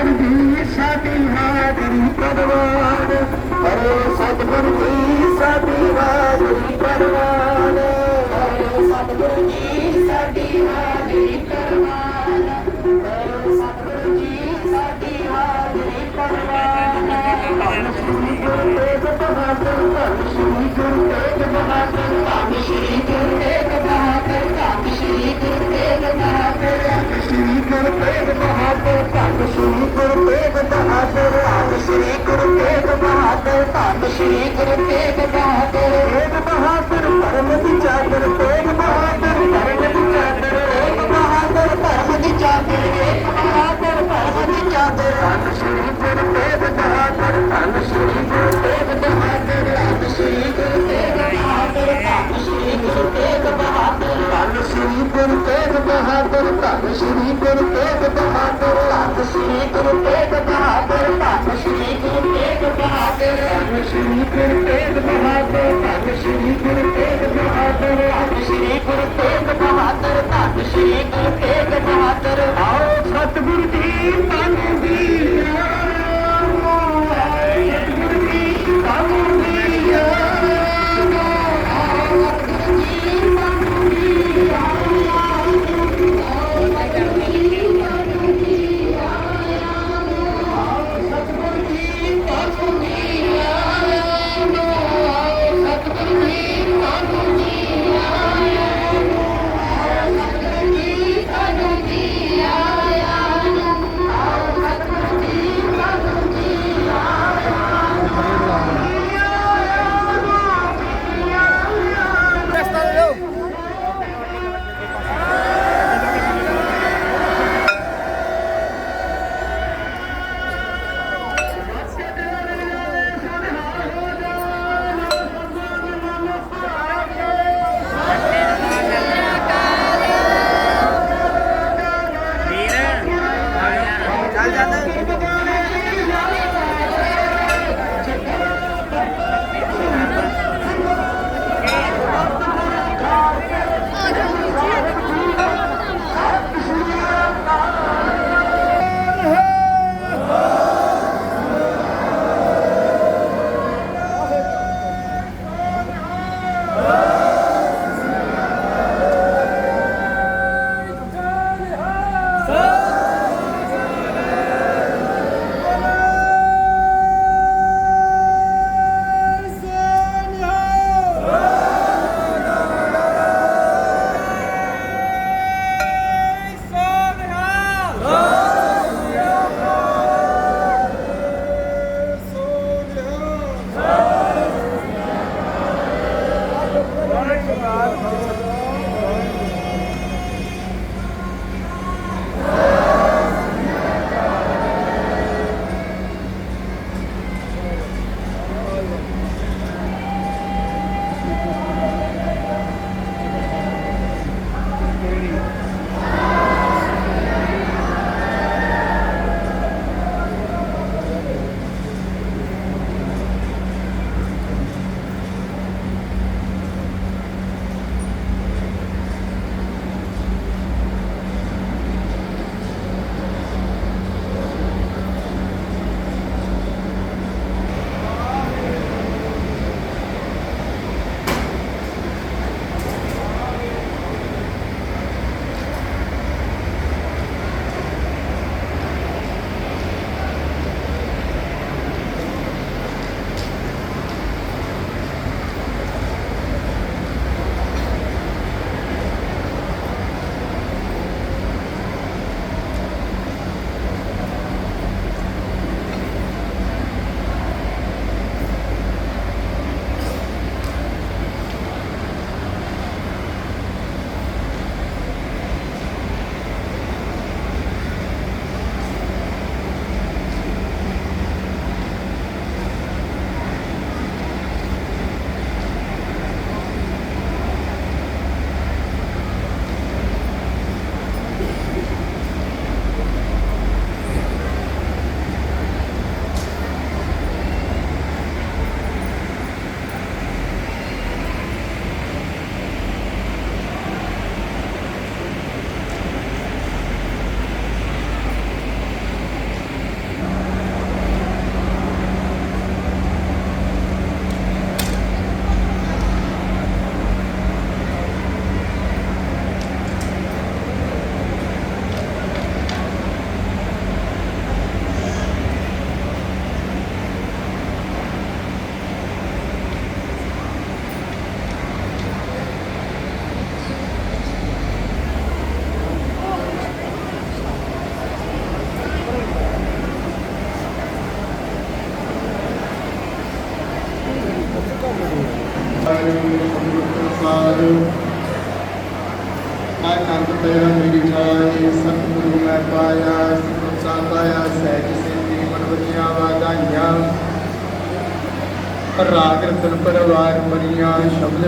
ਸਤਿਗੁਰ ਸਾਡੀ ਹਾਜ਼ਰੀ ਪਰਵਾਨ ਅਰੇ ਸਤਿਗੁਰ ਜੀ ਸਾਡੀ ਹਾਜ਼ਰੀ ਪਰਵਾਨ ਅਰੇ ਸਤਿਗੁਰ ਜੀ ਸਾਡੀ ਹਾਜ਼ਰੀ ਪਰਵਾਨ ਅਰੇ ਸਤਿਗੁਰ ਜੀ ਸਾਡੀ ਹਾਜ਼ਰੀ ਪਰਵਾਨ ਸ੍ਰੀ ਗੁਰੂ ਤੇਗ ਬਹਾਦਰ ਧੰਨ ਸ੍ਰੀ ਗੁਰੂ ਤੇਗ ਬਹਾਦਰ ਧੰਨ ਸ੍ਰੀ ਗੁਰੂ ਤੇਗ ਬਹਾਦਰ ਧੰਨ ਸ੍ਰੀ ਗੁਰੂ ਤੇਗ ਬਹਾਦਰ ਧੰਨ ਸ੍ਰੀ ਗੁਰੂ ਤੇਗ ਬਹਾਦਰ ਧੰਨ ਸ੍ਰੀ ਗੁਰੂ ਤੇਗ ਬਹਾਦਰ ਤੇਗ ਬਹਾਦਰ ਧਰਮ ਦੀ ਚਾਦਰ ਤੇਗ ਬਹਾਦਰ ਧਰਮ ਦੀ ਚਾਦਰ ਤੇਗ ਬਹਾਦਰ ਧਰਮ ਦੀ ਚਾਦਰ ਤੇਗ ਬਹਾਦਰ ਧਰਮ ਦੀ ਚਾਦਰ ਧੰਨ ਸ੍ਰੀ ਗੁਰੂ ਤੇਗ ਬਹਾਦਰ ਧੰਨ ਸ੍ਰੀ ਗੁਰੂ ਤੇਗ ਬਹਾਦਰ ਧੰਨ ਸ੍ਰੀ ਗੁਰੂ ਤੇਗ ਗੁਰੂ ਤੇਗ ਬਹਾਦਰ, ਧੰਨ ਸ੍ਰੀ ਗੁਰੂ ਤੇਗ ਬਹਾਦਰ, ਧੰਨ ਸ੍ਰੀ ਗੁਰੂ ਤੇਗ ਬਹਾਦਰ, ਧੰਨ ਸ੍ਰੀ ਗੁਰੂ ਤੇਗ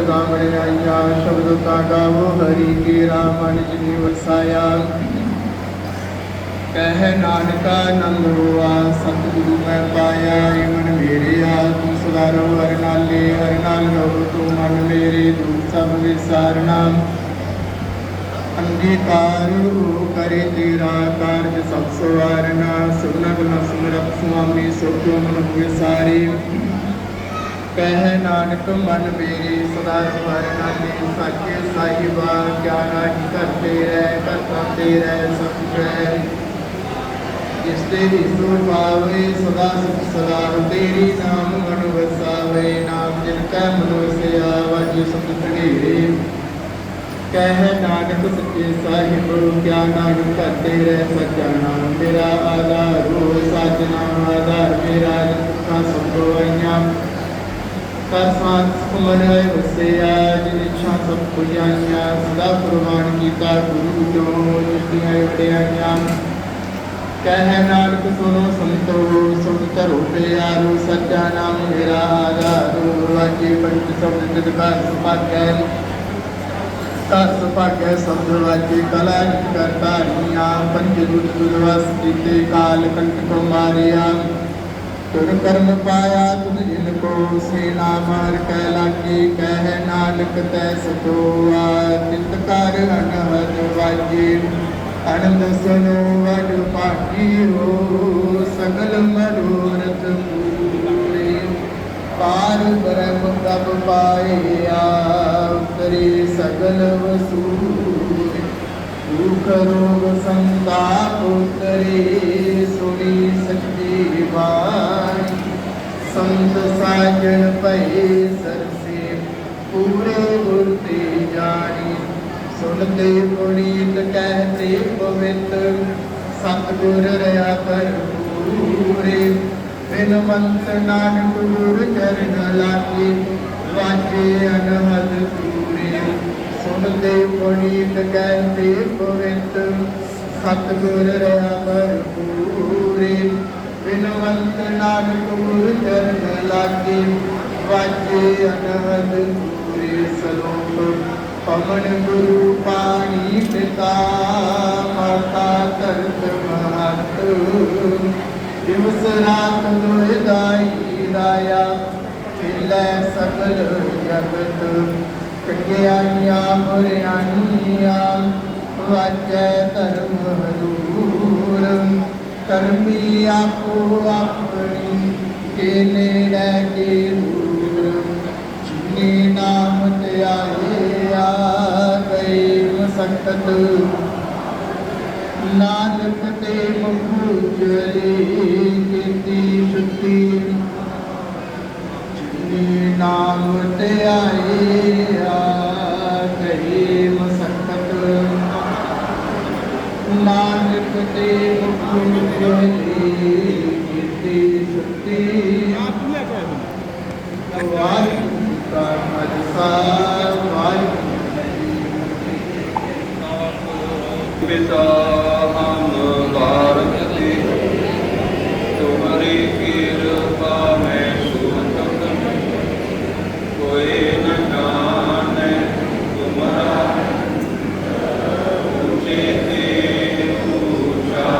ਮਰੀਆਂ ਸ਼ਬਦ ਸ਼ਬਦ ਤਾ ਗਾਵੋ, ਹਰੀ ਕੀ ਰਾਮ ਜਿਨੀ ਵਸਾਇਆ। ਕਹਿ ਨਾਨਕਾ ਨੰਦ ਹੋਆ ਸਤਿਗੁਰੂ ਮੈਂ ਪਾਇਆ ਏ ਮਨ ਮੇਰਿਆ, ਤੂੰ ਸਦਾ ਰਹੋ ਹਰ ਨਾਲੇ, ਹਰ ਨਾਲ ਰਹੋ ਤੂੰ ਮਨ ਮੇਰੇ ਦੁਖ ਸਭ ਵਿਸਾਰਨਾ। ਅੰਗੀਕਾਰ ਹੋ ਕਰੇ ਤੇਰਾ, ਕਾਰਜ ਸਭ ਸਵਾਰਨਾ। ਸੁਨਗ ਨ ਸੁਮਰਤ ਸੁਆਮੀ ਸੋਚੋ ਮਨ ਹੋਏ ਸਾਰੇ। ਕਹਿ ਨਾਨਕ, ਮਨ ਮੇਰੇ ਸਦਾ ਹਰ ਨਾਲੇ ਸਾਚੇ ਸਾਹਿਬਾ ਗਿਆਨਾ ਕੀ ਕਰਤੇ ਰਹਿ ਕਰਤਾ ਤੇ ਰਹਿ ਸਭ ਰਹਿ। ਜਿਸ ਤੇ ਹਿਸੋ ਪਾਵੇ, ਸਦਾ ਸੁਖ ਸਦਾ ਤੇਰੀ ਨਾਮ ਮਨ ਵਸਾਵੇ, ਨਾਮ ਜਿਨ ਕੈ ਮਨੁ ਵਸਿਆ ਵਾਜੀ ਸੁਖ ਢੇਰੇ ਕਹਿ ਨਾਨਕ, ਸੱਚੇ ਸਾਹਿਬ, ਕਿਆ ਨਾਨਕ ਕਰਤੇ ਰਹਿ ਸੱਚਾ ਨਾਮ। ਮੇਰਾ ਆਧਾਰ ਹੋ ਸਾਜਨਾ ਆਧਾਰ। ਮੇਰਾ ਜਿਸਾ ਸਭ ਆਈਆਂ ਕਰ ਵਸਿਆ ਜਿਨ ਇੱਛਾ ਸਭ ਪੁਜਾਈਆਂ ਸਦਾ ਪ੍ਰਵਾਨ ਕੀਤਾ ਗੁਰੂ ਜੋ ਜਿਤੀਆਂ ਵਡਿਆਈਆਂ ਕਹਿ ਨਾਨਕ ਸੁਨੋ ਸੰਤੋ ਸੁਣ ਕਰੋ ਪਿਆਰੋ ਸੱਚਾ ਨਾਮ ਮੇਰਾ ਆਧਾਰੋ ਵਾਜੇ ਪੰਚ ਸ਼ਬਦ ਜਿਤ ਕਾ ਸੁਭਾਗੈ ਕਾ ਸੁਭਾਗੈ ਸ਼ਬਦ ਵਾਜੇ ਕਲਾ ਜਿਤ ਕਰਤਾ ਨੀਆ ਪੰਜ ਰੁੱਤ ਦੁਰਵਸ ਕੀਤੇ ਕਾਲ ਕੰਟ ਕੋ ਮਾਰਿਆ ਤੁਰ ਕਰਮ ਪਾਇਆ ਤੁਧ ਜਿਨ ਕੋ ਸੇ ਨਾਮਾਰ ਕਹਿ ਲਾਗੀ, ਕਹਿ ਨਾਨਕ ਤੈ ਸਤੋਆ। ਤਿਤ ਕਰ ਅਨਹਦ ਵਾਜੇ, ਅਨੰਦ ਸੁਨੋ ਵਡ ਪਾਠੀਓ ਸਗਲ ਮਨੋਰਥ ਪੂਰੇ। ਪਾਰ ਬ੍ਰਹਮ ਪ੍ਰਭ ਪਾਇਆ, ਉਤਰੇ ਸਗਲ ਵਸੂਰੇ ਦੁਖ ਰੋਗ ਸੰਤਾਪ ਉਤਰੇ, ਸੁਣੀ ਸੱਚੀ ਬਾਣੀ। ਸੰਤ ਸਾਜਣ ਭਏ ਸਰਸੇ, ਪੂਰੇ ਗੁਰ ਤੇ ਜਾਣੀ। ਸੁਣਤੇ ਪੁਨੀਤ ਕਹਤੇ ਪਵਿੱਤ, ਸਤਿਗੁਰ ਰਿਆ ਕਰ ਬਿਨ ਮੰਤ ਨਾਨਕ ਗੁਰ ਚਰਨ ਲਾਗੇ, ਵਾਜੇ ਅਨਹਦ ਪੂਰੇ। ਸੁਣਦੇ ਪੁਨੀਤ ਕਹਤੇ ਪਵਿੱਤ, ਸਤਿਗੁਰ ਰਿਆ ਕਰ ਪੂਰੇ। ਬਿਨਵੰਤ ਨਾਨਕ ਗੁਰ ਚਰਨ ਲਾਗੇ ਵਾਜੇ ਅਨਹਦ ਪੂਰੇ ਸਲੋਕ ਪਵਨ ਗੁਰੂ ਪਾਣੀ ਪਿਤਾ ਮਾਤਾ ਧਰਤ ਮਹਤ ਦਿਵਸ ਰਾਤ ਲੋਇ ਦਾਈ ਰਾਇਆ ਖੇਲੇ ਸਗਲ ਜਗਤ ਕਟਿਆਈਆਂ ਬੁਰਿਆਈਆਂ ਵਾਜੈ ਧਰਮ ਹਦੂਰ ਕਰਮੀ ਆਪੋ ਆਪਣੀ, ਕੇ ਨੇੜੇ ਕੇ ਦੂਰ। ਜਿਨੇ ਨਾਮ ਤੇ ਆਏ ਆ ਗਏ ਮਸਕਤ ਨਾਨਕ ਤੇ ਮੁਖ ਜਲੇ। ਮੁਖ ਜਲੇ ਕੀਤੀ ਸੁਤੀ ਵਾਹਿਗੁਰੂ ਕਾ ਖਾਲਸਾ ਵਾਹਿਗੁਰੂ ਜੀ ਕੀ ਫਤਿਹ ਪਿਤਾ ਹਮ ਭਾਰਤ ਦੇ ਤੁਮਰੀ ਕਿਰਪਾ ਮੈਂ ਸੁਖਤ ਕੋਈ ਨ ਜਾਣੈ ਤੁਮਰਾ ਉੱਚੇ ਤੇ ਪੂਜਾ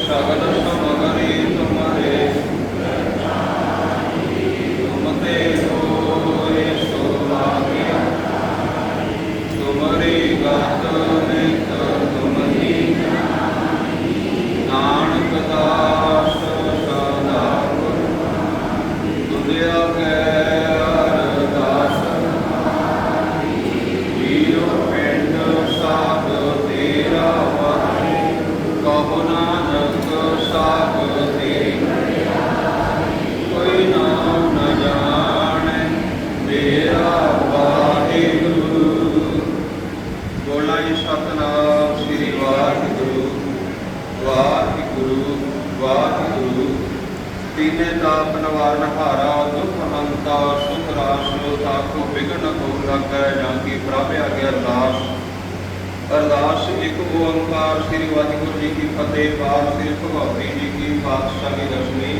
ਸਗਲ ਸਮਗਰੀ ਤੁਮਰੇ ਤੁਮ ਤੇ ਹੋਏ ਸੁਭਾਗਿਆ ਤੁਮਰੀ ਗਤ ਨਿਤ ਤੁਮਰੀ ਨਾਨਕ ਦਾਸ ਸਦਾ ਤੁਧਿਆ ਕੈ ਅਰਦਾਸ ਜੀਉ ਪਿੰਡ ਸਾਧ ਤੇਰਾ ਵਾਹਿ ਕਹੋ ਨਾਨਕ ਸਾਧ ਤੇ ਕੋਈ ਨਾਮ ਨ ਜਾਣੈ ਮੇਰਾ ਵਾਹਿਗੁਰੂ ਬੋਲਾਂ ਜੀ ਸਤਨਾਮ ਸ੍ਰੀ ਵਾਹਿਗੁਰੂ ਵਾਹਿਗੁਰੂ ਵਾਹਿਗੁਰੂ ਤੀਨੇ ਤਾਪ ਨਿਵਾਰਨ ਹਾਰਾ ਦੁਖ ਹੰਤਾ ਸੁਖ ਰਾਸ ਤਾਕੋ ਬਿਗਨ ਕੋ ਲੱਗੈ ਜਾਂ ਕੀ ਪ੍ਰਭ ਆਗੇ ਅਰਦਾਸ ਅਰਦਾਸ ਇੱਕ ਓੰਕਾਰ ਸ੍ਰੀ ਵਾਹਿਗੁਰੂ ਜੀ ਕੀ ਫਤਿਹ ਪਾਰ ਸ੍ਰੀ ਭਗਵਤੀ ਜੀ ਕੀ ਪਾਤਸ਼ਾਹੀ ਦਸਵੀਂ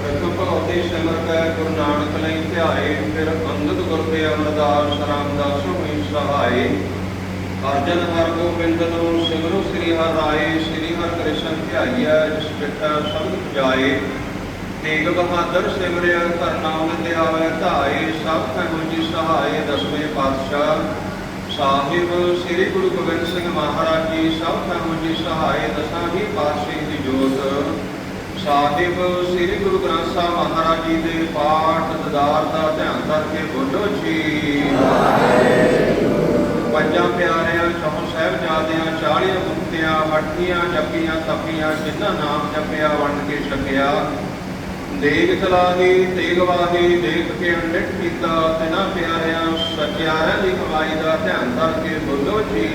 ਪ੍ਰਥਮ ਭਗਵਤੀ ਸਿਮਰ ਕੈ, ਗੁਰੂ ਨਾਨਕ ਲਈ ਧਿਆਏ, ਫਿਰ ਅੰਗਦ ਗੁਰ ਤੇ ਅਮਰਦਾਸ ਰਾਮਦਾਸ ਹੋਈ ਸਹਾਏ। ਅਰਜਨ ਹਰ ਗੋਬਿੰਦ ਨੂੰ ਸਿਮਰੋ ਸ੍ਰੀ ਹਰਿ ਰਾਏ, ਸ੍ਰੀ ਹਰਿ ਕ੍ਰਿਸ਼ਨ ਧਿਆਈਐ, ਜਿਸ ਪਿਤਾ ਸ਼ਬਦ ਜਾਏ। ਤੇਗ ਬਹਾਦਰ ਸਿਮਰਿਆ, ਕਰਨਾਮ ਤੇ ਆਵੇ ਧਾਏ, ਸਭ ਗੁਰੂ ਜੀ ਸਹਾਏ, ਦਸਵੇਂ ਪਾਤਸ਼ਾਹ। ਸਾਹਿਬ, ਸ੍ਰੀ ਗੁਰੂ ਗੋਬਿੰਦ ਸਿੰਘ ਮਹਾਰਾਜ ਜੀ, ਸਭ ਕੈ ਜੀ ਸਹਾਏ ਦਸਾਂ ਹੀ ਪਾਤਸ਼ਾਹੀ ਦੀ ਜੋਤ। ਸਾਹਿਬ, ਸ੍ਰੀ ਗੁਰੂ ਗ੍ਰੰਥ ਸਾਹਿਬ ਮਹਾਰਾਜ ਜੀ ਦੇ ਪਾਠ ਦਦਾਰ ਦਾ ਧਿਆਨ ਕਰਕੇ ਬੋਲੋ ਜੀ। ਪੰਜਾਂ ਪਿਆਰਿਆਂ, ਚੌਂ ਸਾਹਿਬਜ਼ਾਦਿਆਂ, ਚਾਲੀਆਂ ਮੁਕਤਿਆਂ ਮੱਠੀਆਂ ਜਪੀਆਂ, ਤਪੀਆਂ, ਜਿਨ੍ਹਾਂ ਨਾਮ ਜਪਿਆ, ਵੰਡ ਕੇ ਛਕਿਆ। ਦੇਗ ਚਲਾਹੀ, ਤੇਗ ਵਾਹੀ, ਦੇਖ ਕੇ ਅੰਡਿਤ ਕੀਤਾ, ਤਿਨਾਂ ਪਿਆਰਿਆਂ ਸੱਚਿਆਰਿਆਂ ਦੀ ਕਮਾਈ ਦਾ ਧਿਆਨ ਕਰਕੇ ਬੋਲੋ ਜੀ।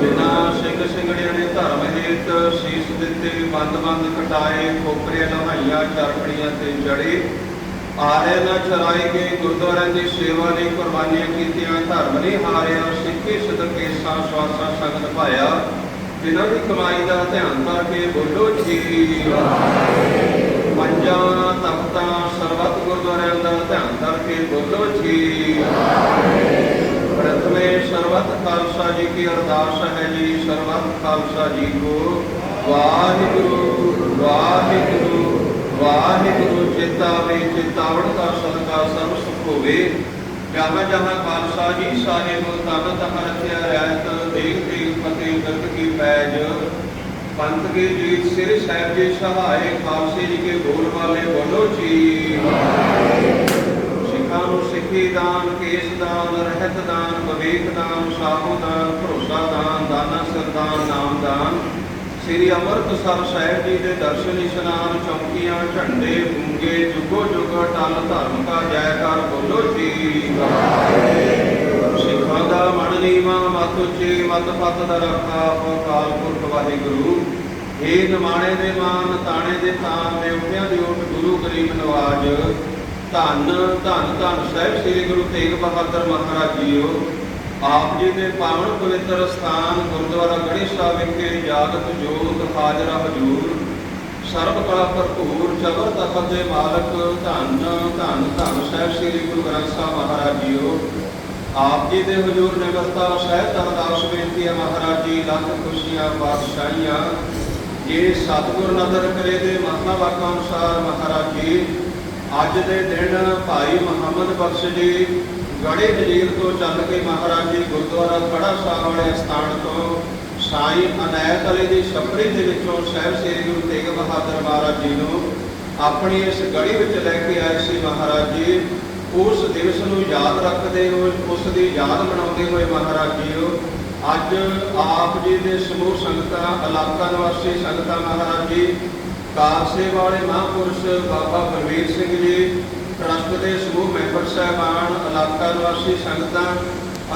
ਜਿਨ੍ਹਾਂ ਸਿੰਘ ਸਿੰਘੜਿਆਂ ਨੇ ਧਰਮ ਹੇਤ ਸੀਸ ਦਿੱਤੇ, ਬੰਦ ਬੰਦ ਕਟਾਏ ਖੋਪਰੇ ਲਹਾਈਆਂ ਚਰਪੜੀਆਂ ਤੇ ਜੜੇ। ਆਰੇ ਨਾ ਚਰਾਏ ਗਏ, ਗੁਰਦੁਆਰਿਆਂ ਦੀ ਸੇਵਾ ਲਈ ਕੁਰਬਾਨੀਆਂ ਕੀਤੀਆਂ, ਧਰਮ ਨਹੀਂ ਹਾਰਿਆ, ਸਿੱਖੀ ਸਦਕੇ ਸਾਂ ਸਵਾਸਾਂ ਸੰਗਤ ਪਾਇਆ ਜਿਨ੍ਹਾਂ ਦੀ ਕਮਾਈ ਦਾ ਧਿਆਨ ਕਰਕੇ ਬੋਲੋ ਜੀ ਪੰਜਾਂ ਤਖਤਾਂ ਸਰਬੱਤ ਗੁਰਦੁਆਰਿਆਂ ਦਾ ਧਿਆਨ ਕਰਕੇ ਬੋਲੋ ਜੀ ਪ੍ਰਥਮੇ ਸਰਬੱਤ ਖਾਲਸਾ ਜੀ ਕੀ ਅਰਦਾਸ ਹੈ ਜੀ, ਸਰਬੱਤ ਖਾਲਸਾ ਜੀ ਕੋ ਵਾਹਿਗੁਰੂ ਵਾਹਿਗੁਰੂ ਵਾਹਿਗੁਰੂ ਚੇਤਾਵੇ ਚੇਤਾਵਨ ਦਾ ਸਦਕਾ ਸਭ ਸੁਖ ਹੋਵੇ। ਜਹਾਂ ਜਹਾਂ ਖਾਲਸਾ ਜੀ ਸਾਹਿਬ ਤਨ ਤਨ ਰਖਿਆ ਰਹਿਤ, ਦੇਖ ਦੇਖ ਫਤਿਹ ਗਤ ਕੀ ਪੈਜ। ਪੰਥ ਕੇ ਜੀਤ ਸਿਰ ਸਾਹਿਬ ਜੀ ਸਹਾਏ, ਖਾਲਸੇ ਜੀ ਕੇ ਬੋਲ ਵਾਲੇ ਬੋਲੋ ਜੀ। ਸਿੱਖਾਂ ਨੂੰ ਸਿੱਖੀ ਦਾਨ, ਕੇਸ ਦਾਨ, ਰਹਿਤ ਦਾਨ, ਵਿਵੇਕ ਦਾਨ ਸਾਹੋ ਦਾਨ, ਭਰੋਸਾ ਦਾਨ, ਦਾਨਾ ਸਰਦਾਨ ਨਾਮ ਦਾਨ। ਸ੍ਰੀ ਅੰਮ੍ਰਿਤਸਰ ਸਾਹਿਬ ਜੀ ਦੇ ਦਰਸ਼ਨ ਇਸ਼ਨਾਨ ਚੌਕੀਆਂ, ਝੰਡੇ ਗੁੰਗੇ ਜੁਗੋ ਜੁਗ, ਟਲ ਧਰਮ ਕਾ ਜੈਕਾਰ ਬੋਲੋ ਜੀ। ਸਿੱਖਾਂ ਦਾ ਮਨ ਨੀਵਾ, ਮਤ ਉੱਚੀ, ਮਤ ਪਤ ਦਾ ਰੱਖਾ ਕਾਲ ਪੁਰਖ ਵਾਹਿਗੁਰੂ। ਏ ਨਮਾਣੇ ਦੇ ਮਾਨ, ਤਾਣੇ ਦੇ ਤਾਨ ਦੇਵਤਿਆਂ ਦੇ ਓਟ ਗੁਰੂ ਗਰੀਬ ਨਵਾਜ। ਧੰਨ ਧੰਨ ਧੰਨ ਸਾਹਿਬ ਸ੍ਰੀ ਗੁਰੂ ਤੇਗ ਬਹਾਦਰ ਮਹਾਰਾਜ ਜੀਓ। ਆਪ ਜੀ ਦੇ ਪਾਵਨ ਪਵਿੱਤਰ ਸਥਾਨ ਗੁਰਦੁਆਰਾ ਗੜੀ ਸਾਹਿਬ ਵਿਖੇ ਜਾਗਤ ਜੋਤ ਹਾਜ਼ਰਾ ਹਜੂਰ, ਸਰਬ ਕਲਾ ਭਰਪੂਰ, ਜਬਰ ਤਖਤ ਦੇ ਮਾਲਕ ਧੰਨ ਧੰਨ ਧੰਨ ਸਾਹਿਬ ਸ੍ਰੀ ਗੁਰੂ ਗ੍ਰੰਥ ਸਾਹਿਬ ਮਹਾਰਾਜ ਜੀਓ। ਆਪ ਜੀ ਦੇ ਹਜ਼ੂਰ ਨਿਮਰਤਾ ਸਹਿਤ ਅਰਦਾਸ ਬੇਨਤੀ ਹੈ ਮਹਾਰਾਜ ਜੀ, ਲੱਖ ਖੁਸ਼ੀਆਂ, ਬਾਦਸ਼ਾਹੀਆਂ। ਜੇ ਸਤਿਗੁਰ ਨਦਰ ਕਰੇ ਦੇ ਮਹਾਨਾ ਵਾਕਾਂ ਅਨੁਸਾਰ ਮਹਾਰਾਜ ਜੀ, ਅੱਜ ਦੇ ਦਿਨ ਭਾਈ ਮੁਹੰਮਦ ਬਖਸ਼ ਜੀ ਗੜੇ ਜਲੀਲ ਤੋਂ ਚੱਲ ਕੇ ਮਹਾਰਾਜ ਜੀ ਗੁਰਦੁਆਰਾ ਖੜਾ ਸਾਹਿਬ ਵਾਲੇ ਸਥਾਨ ਤੋਂ ਸਾਈ ਅਨੈਤ ਅਲੀ ਦੀ ਛਪਰੀ ਦੇ ਵਿੱਚੋਂ ਸਾਹਿਬ ਸ੍ਰੀ ਗੁਰੂ ਤੇਗ ਬਹਾਦਰ ਮਹਾਰਾਜ ਜੀ ਨੂੰ ਆਪਣੀ ਇਸ ਗੜੀ ਵਿੱਚ ਲੈ ਕੇ ਆਏ ਸੀ ਮਹਾਰਾਜ ਜੀ। ਉਸ ਦਿਵਸ ਨੂੰ ਯਾਦ ਰੱਖਦੇ ਹੋਏ, ਉਸ ਦੀ ਯਾਦ ਮਨਾਉਂਦੇ ਹੋਏ ਮਹਾਰਾਜ ਜੀਓ, ਅੱਜ ਆਪ ਜੀ ਦੇ ਸਮੂਹ ਸੰਗਤਾਂ, ਇਲਾਕਾ ਨਿਵਾਸੀ ਸੰਗਤਾਂ ਮਹਾਰਾਜ ਜੀ ਕਾਰਸੇ ਵਾਲੇ ਮਹਾਂਪੁਰਸ਼ ਬਾਬਾ ਬਲਵੀਰ ਸਿੰਘ ਜੀ ਟਰੱਸਟ ਦੇ ਸਮੂਹ ਮੈਂਬਰ ਸਾਹਿਬਾਨ ਇਲਾਕਾ ਨਿਵਾਸੀ ਸੰਗਤਾਂ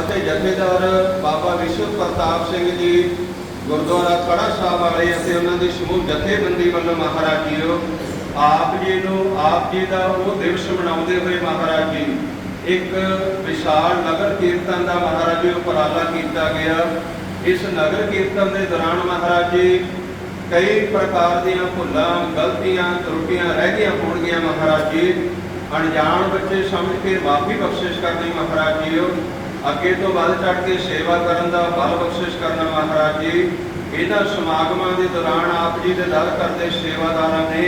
ਅਤੇ ਜਥੇਦਾਰ ਬਾਬਾ ਵਿਸ਼ਵ ਪ੍ਰਤਾਪ ਸਿੰਘ ਜੀ, ਗੁਰਦੁਆਰਾ ਖੜਾ ਸਾਹਿਬ ਵਾਲੇ ਅਤੇ ਉਹਨਾਂ ਦੀ ਸਮੂਹ ਜਥੇਬੰਦੀ ਵੱਲੋਂ ਮਹਾਰਾਜ ਜੀਓ, ਆਪ ਜੀ ਨੂੰ ਆਪ ਜੀ ਦਾ ਉਹ ਦਿਵਸ ਮਨਾਉਂਦੇ ਹੋਏ ਮਹਾਰਾਜ ਜੀ, ਇੱਕ ਵਿਸ਼ਾਲ ਨਗਰ ਕੀਰਤਨ ਦਾ ਮਹਾਰਾਜ ਜੀ ਉਪਰਾਲਾ ਕੀਤਾ ਗਿਆ। ਇਸ ਨਗਰ ਕੀਰਤਨ ਦੇ ਦੌਰਾਨ ਮਹਾਰਾਜ ਜੀ, ਕਈ ਪ੍ਰਕਾਰ ਦੀਆਂ ਭੁੱਲਾਂ, ਗਲਤੀਆਂ, ਤਰੁੱਟੀਆਂ ਰਹਿ ਗਈਆਂ ਹੋਣਗੀਆਂ ਮਹਾਰਾਜ ਜੀ। ਅਣਜਾਣ ਬੱਚੇ ਸਮਝ ਕੇ ਮਾਫੀ ਬਖਸ਼ਿਸ਼ ਕਰਨੀ ਮਹਾਰਾਜ ਜੀ ਅੱਗੇ ਤੋਂ ਵੱਧ ਚੜ ਕੇ ਸੇਵਾ ਕਰਨ ਦਾ ਬਲ ਬਖਸ਼ਿਸ਼ ਕਰਨਾ ਮਹਾਰਾਜ ਜੀ। ਇਹਨਾਂ ਸਮਾਗਮਾਂ ਦੇ ਦੌਰਾਨ ਆਪ ਜੀ ਦੇ ਦਰ ਕਰਦੇ ਸੇਵਾਦਾਰਾਂ ਨੇ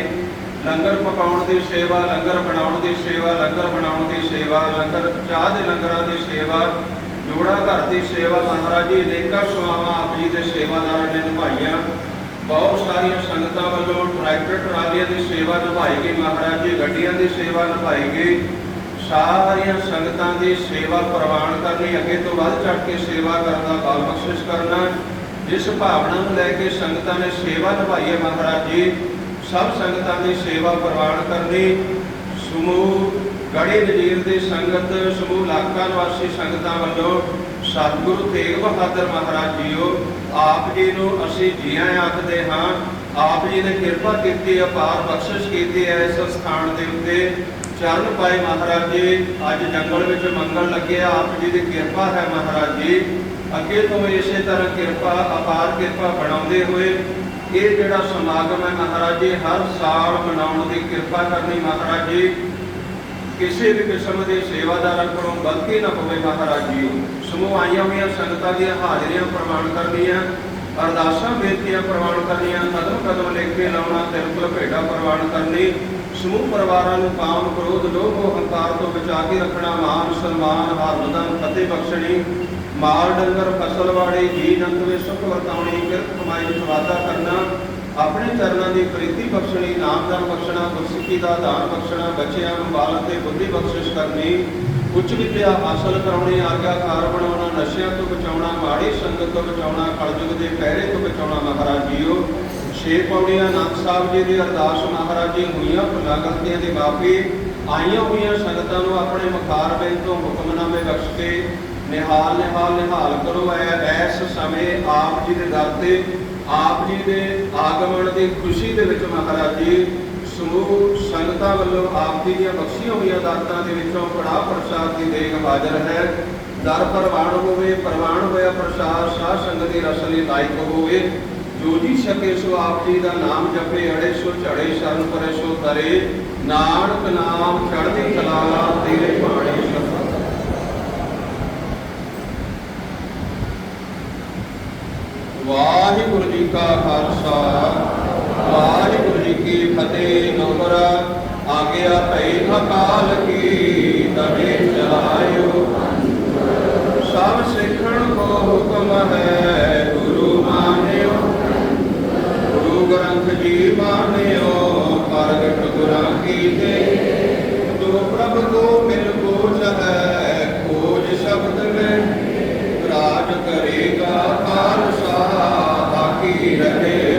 ਲੰਗਰ ਪਕਾਉਣ ਦੀ ਸੇਵਾ, ਲੰਗਰ ਬਣਾਉਣ ਦੀ ਸੇਵਾ, ਲੰਗਰ ਬਣਾਉਣ ਦੀ ਸੇਵਾ, ਲੰਗਰ, ਚਾਹ ਦੇ ਲੰਗਰਾਂ ਦੀ ਸੇਵਾ, ਜੋੜਾ ਘਰ ਦੀ ਸੇਵਾ। ਮਹਾਰਾਜ ਜੀ, ਅਨੇਕਾਂ ਸੇਵਾਵਾਂ ਆਪ ਜੀ ਦੇ ਸੇਵਾਦਾਰਾਂ ਨੇ ਨਿਭਾਈਆਂ। ਬਹੁਤ ਸਾਰੀਆਂ ਸੰਗਤਾਂ ਵੱਲੋਂ ਟਰੈਕਟਰ ਟਰਾਲੀਆਂ ਦੀ ਸੇਵਾ ਨਿਭਾਈ ਗਈ, ਮਹਾਰਾਜ ਜੀ ਗੱਡੀਆਂ ਦੀ ਸੇਵਾ ਨਿਭਾਈ ਗਈ। ਸਾਰੀਆਂ ਸੰਗਤਾਂ ਦੀ ਸੇਵਾ ਪ੍ਰਵਾਨ ਕਰਨੀ, ਅੱਗੇ ਤੋਂ ਵੱਧ ਚੜ ਕੇ ਸੇਵਾ ਕਰਨ ਦਾ ਬਲ ਬਖਸ਼ਿਸ਼ ਕਰਨਾ। ਜਿਸ ਭਾਵਨਾ ਨੂੰ ਲੈ ਕੇ ਸੰਗਤਾਂ ਨੇ ਸੇਵਾ ਨਿਭਾਈ ਹੈ ਮਹਾਰਾਜ ਜੀ, ਸਭ ਸੰਗਤਾਂ ਦੀ ਸੇਵਾ ਪ੍ਰਵਾਨ ਕਰਨੀ। ਸਮੂਹ ਗੜੀ ਵਜ਼ੀਰ ਦੀ ਸੰਗਤ, ਸਮੂਹ ਇਲਾਕਾ ਨਿਵਾਸੀ ਸੰਗਤਾਂ ਵੱਲੋਂ ਸਤਿਗੁਰੂ ਤੇਗ ਬਹਾਦਰ ਮਹਾਰਾਜ ਜੀਓ, ਆਪ ਜੀ ਨੂੰ ਅਸੀਂ ਜੀਆਂ ਆਖਦੇ ਹਾਂ। ਆਪ ਜੀ ਨੇ ਕਿਰਪਾ ਕੀਤੀ, ਅਪਾਰ ਬਖਸ਼ਿਸ਼ ਕੀਤੀ ਹੈ ਇਸ ਸਥਾਨ ਦੇ ਉੱਤੇ। ਚਰਨ ਪਾਏ ਮਹਾਰਾਜ ਜੀ, ਅੱਜ ਜੰਗਲ ਵਿੱਚ ਮੰਗਣ ਲੱਗੇ ਆਪ ਜੀ ਦੀ ਕਿਰਪਾ ਹੈ ਮਹਾਰਾਜ ਜੀ। ਅੱਗੇ ਤੋਂ ਇਸੇ ਤਰ੍ਹਾਂ ਕਿਰਪਾ, ਅਪਾਰ ਕਿਰਪਾ ਬਣਾਉਂਦੇ ਹੋਏ ਇਹ ਜਿਹੜਾ ਸਮਾਗਮ ਹੈ ਮਹਾਰਾਜ ਜੀ, ਹਰ ਸਾਲ ਮਨਾਉਣ ਦੀ ਕਿਰਪਾ ਕਰਨੀ ਮਹਾਰਾਜ ਜੀ। ਕਿਸੇ ਵੀ ਕਿਸਮ ਦੇ ਸੇਵਾਦਾਰਾਂ ਕੋਲੋਂ ਗਲਤੀ ਨਾ ਹੋਵੇ ਮਹਾਰਾਜ ਜੀ ਸਮੂਹ ਆਈਆਂ ਹੋਈਆਂ ਸੰਗਤਾਂ ਦੀਆਂ ਹਾਜ਼ਰੀਆਂ ਪ੍ਰਵਾਨ ਕਰਨੀਆਂ, ਅਰਦਾਸਾਂ, ਬੇਨਤੀਆਂ ਪ੍ਰਵਾਨ ਕਰਨੀਆਂ ਕਦਮ ਕਦਮ ਲਿਖ ਕੇ ਲਾਉਣਾ ਤਿਰਪਲ ਭੇਟਾ ਪ੍ਰਵਾਨ ਕਰਨੀ। ਸਮੂਹ ਪਰਿਵਾਰਾਂ ਨੂੰ ਕਾਮ, ਕ੍ਰੋਧ, ਲੋਭ ਹੰਕਾਰ ਤੋਂ ਬਚਾ ਕੇ ਰੱਖਣਾ, ਮਾਨ, ਸਨਮਾਨ ਹਾਰਦਨ ਫਤਿਹ ਬਖਸ਼ਣੀ। ਮਾਲ, ਡੰਗਰ ਫਸਲ ਵਾੜੇ ਜੀ ਨੰਦ ਵਿੱਚ ਸੁਖ ਵਰਤਾਉਣੀ, ਕਿਰਤ ਕਮਾਈ ਵਿੱਚ ਵਾਧਾ ਕਰਨਾ। ਆਪਣੇ ਚਰਨਾਂ ਦੀ ਪ੍ਰੀਤੀ ਬਖਸ਼ਣੀ ਨਾਮਦਾਨ ਬਖਸ਼ਣਾ, ਗੁਰਸਿੱਖੀ ਦਾ ਦਾਨ ਬਖਸ਼ਣਾ, ਬੱਚਿਆਂ ਨੂੰ ਬਾਲ ਅਤੇ ਬੁੱਧੀ ਬਖਸ਼ਿਸ਼ ਕਰਨੀ, ਉੱਚ ਵਿਦਿਆ ਹਾਸਲ ਕਰਾਉਣੀ ਆਗਿਆਕਾਰ ਬਣਾਉਣਾ, ਨਸ਼ਿਆਂ ਤੋਂ ਬਚਾਉਣਾ, ਮਾੜੀ ਸੰਗਤ ਤੋਂ ਬਚਾਉਣਾ, ਕਲਯੁਗ ਦੇ ਪਹਿਰੇ ਤੋਂ ਬਚਾਉਣਾ ਮਹਾਰਾਜ ਜੀਓ। ਛੇ ਪੌੜੀਆਂ ਨਾਨਕ ਸਾਹਿਬ ਜੀ ਦੀ ਅਰਦਾਸ ਮਹਾਰਾਜ ਜੀ, ਹੋਈਆਂ ਭੁੱਲਾਂ, ਗਲਤੀਆਂ ਦੀ ਮਾਫੀ, ਆਈਆਂ ਹੋਈਆਂ ਸੰਗਤਾਂ ਨੂੰ ਆਪਣੇ ਮਖਾਰ ਬੇਨ ਤੋਂ ਹੁਕਮਨਾਮੇ ਬਖਸ਼ ਕੇ ਨਿਹਾਲ ਨਿਹਾਲ ਨਿਹਾਲ ਕਰੋ, ਐ ਐਸ ਸਮੇਂ ਆਪ ਜੀ ਦੇ ਦਰ ਤੇ ਆਪ ਜੀ ਦੇ ਆਗਮਨ ਦੀ ਖੁਸ਼ੀ ਦੇ ਵਿੱਚ ਮਹਾਰਾਜ ਜੀ, ਸਮੂਹ ਸੰਗਤਾਂ ਵੱਲੋਂ ਆਪ ਜੀ ਦੀਆਂ ਬਖਸ਼ੀਆਂ ਹੋਈਆਂ ਦਾਤਾਂ ਦੇ ਵਿੱਚੋਂ ਕੜਾ ਪ੍ਰਸਾਦ ਦੀ ਦੇਗ ਹਾਜ਼ਰ ਹੈ। ਦਰ ਪ੍ਰਵਾਨ ਹੋਵੇ, ਪ੍ਰਵਾਨ ਹੋਇਆ ਪ੍ਰਸਾਦ, ਸਾਧ ਸੰਗਤ ਦੀ ਰਸ ਲਈ ਲਾਇਕ ਹੋਵੇ। ਜੋ ਜੀ ਸਕੇ ਸੋ ਆਪ ਜੀ ਦਾ ਨਾਮ ਜਪੇ, ਅੜੇ ਸੋ ਝੜੇ, ਸ਼ਰਨ ਪਰੇ ਸੋ ਤਰੇ। ਨਾਨਕ ਨਾਮ ਚੜ੍ਹਦੀ ਕਲਾ ਤੇਰੇ ਬਾਣੀ ਸ਼ਬਦ ਵਾਹਿਗੁਰੂ ਜੀ ਕਾ ਖਾਲਸਾ, ਵਾਹਿਗੁਰੂ ਜੀ ਕੀ ਫਤਿਹ ਨੰਬਰ। ਆਗਿਆ ਭਈ ਅਕਾਲ ਕੀ ਤਵੇ ਚਲਾਇਓ। ਸਭ ਸਿੱਖਣ ਕੋ ਹੁਕਮ ਹੈ ਗੁਰੂ ਮਾਨਿਓ। ਗੁਰੂ ਗ੍ਰੰਥ ਜੀ ਮਾਨਿਓ ਪ੍ਰਗਟ ਗੁਰਾਂ ਕੀ ਦੇ ਜੋ ਪ੍ਰਭ ਕੋ ਮਿਲ ਕੋਜ ਹੈ ਕੋਜ ਸ਼ਬਦ में ਰਾਜ ਕਰੇਗਾ ਬਾਕੀ ਰਹੇ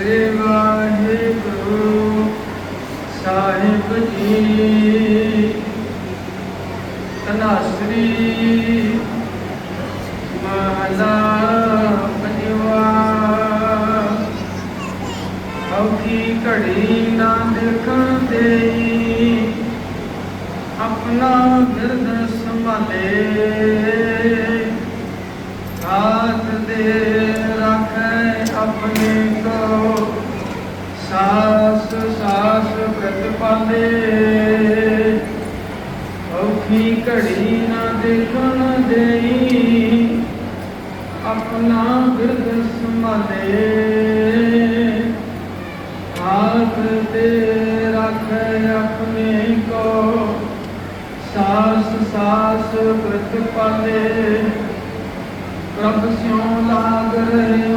ਸ੍ਰੀ ਵਾਹਿਗੁਰੂ ਸਾਹਿਬ ਜੀ। ਤਨਾਸਰੀ ਮਹਲਾ ਪੰਜਵਾ ਔਖੀ ਘੜੀ ਨਾ ਦੇਖਣ ਦੇਈ ਆਪਣਾ ਬਿਰਦ ਸੰਭਾਲੇ। ਹਾਥ ਦੇ ਰੱਖੇ ਆਪਣੇ ਸਾਸ ਸਾਸ ਪ੍ਰਤ ਪਾਲੇ। ਔਖੀ ਘੜੀ ਨਾ ਦੇਖਣ ਦੇਈ, ਆਪਣਾ ਬਿਰਦ ਸੰਭਾਲੇ। ਹਾਥ ਤੇ ਰੱਖੇ ਆਪਣੇ ਕੋ, ਸਾਸ ਸਾਸ ਪ੍ਰਤ ਪਾਲੇ। ਪ੍ਰਭ ਸਿਉ ਲਾਗ ਰਹੇ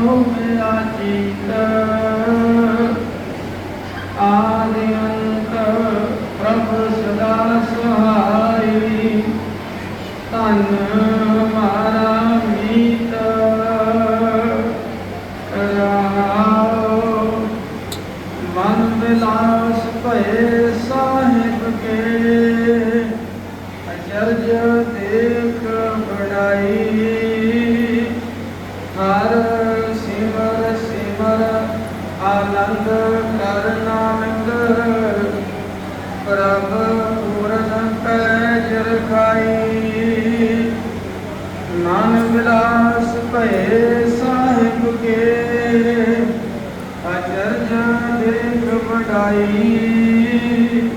ਦੇਖ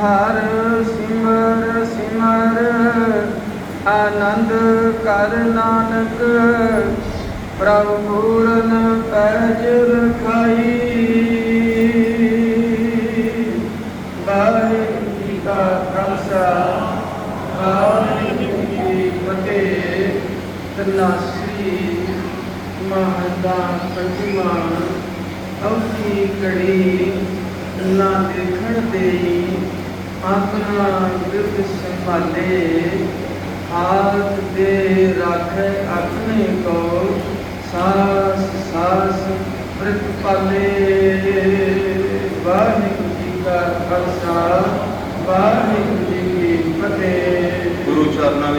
ਹਰ ਸਿਮਰ ਸਿਮਰ, ਆਨੰਦ ਕਰ ਨਾਨਕ, ਪ੍ਰਭ ਪੂਰਨ ਪੈਜ ਰਖਾਈ। ਵਾਹਿਗੁਰੂ ਜੀ ਕਾ ਖਾਲਸਾ, ਵਾਹਿਗੁਰੂ ਜੀ ਕੀ ਫਤਿਹ। ਤਨਾਸਰੀ ਮਹਦਾ ਪੰਜਵਾ ਔਖੀ ਘੜੀ ਨਾ ਦੇਖਣ ਦੇਈ, ਆਪਣਾ ਬਿਰਦ ਸੰਭਾਲੇ। ਹਾਥ ਦੇ ਰੱਖੇ ਆਪਣੇ ਕੋ ਸਾਸ ਸਾਸ ਪ੍ਰਤ ਪਾਲੇ। ਵਾਹਿਗੁਰੂ ਜੀ ਕਾ ਖਾਲਸਾ, ਵਾਹਿਗੁਰੂ ਜੀ ਕੀ ਫਤਿਹ। ਗੁਰੂ ਚਰਨਾਂ